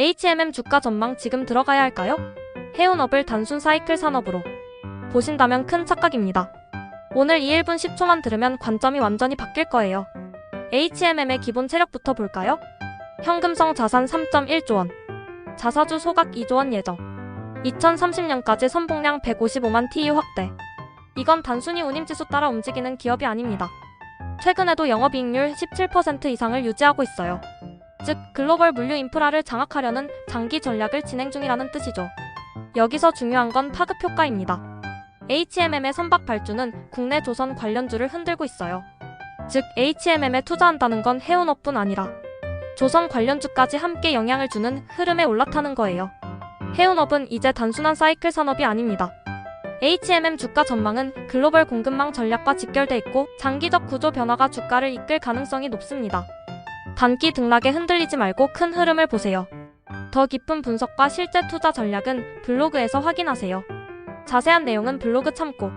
HMM 주가 전망 지금 들어가야 할까요? 해운업을 단순 사이클 산업으로 보신다면 큰 착각입니다. 오늘 이 1분 10초만 들으면 관점이 완전히 바뀔 거예요. HMM의 기본 체력부터 볼까요? 현금성 자산 3.1조 원, 자사주 소각 2조 원 예정, 2030년까지 선봉량 155만 TU 확대. 이건 단순히 운임지수 따라 움직이는 기업이 아닙니다. 최근에도 영업이익률 17% 이상을 유지하고 있어요. 즉, 글로벌 물류 인프라를 장악하려는 장기 전략을 진행 중이라는 뜻이죠. 여기서 중요한 건 파급 효과입니다. HMM의 선박 발주는 국내 조선 관련주를 흔들고 있어요. 즉, HMM에 투자한다는 건 해운업뿐 아니라 조선 관련주까지 함께 영향을 주는 흐름에 올라타는 거예요. 해운업은 이제 단순한 사이클 산업이 아닙니다. HMM 주가 전망은 글로벌 공급망 전략과 직결돼 있고 장기적 구조 변화가 주가를 이끌 가능성이 높습니다. 단기 등락에 흔들리지 말고 큰 흐름을 보세요. 더 깊은 분석과 실제 투자 전략은 블로그에서 확인하세요. 자세한 내용은 블로그 참고.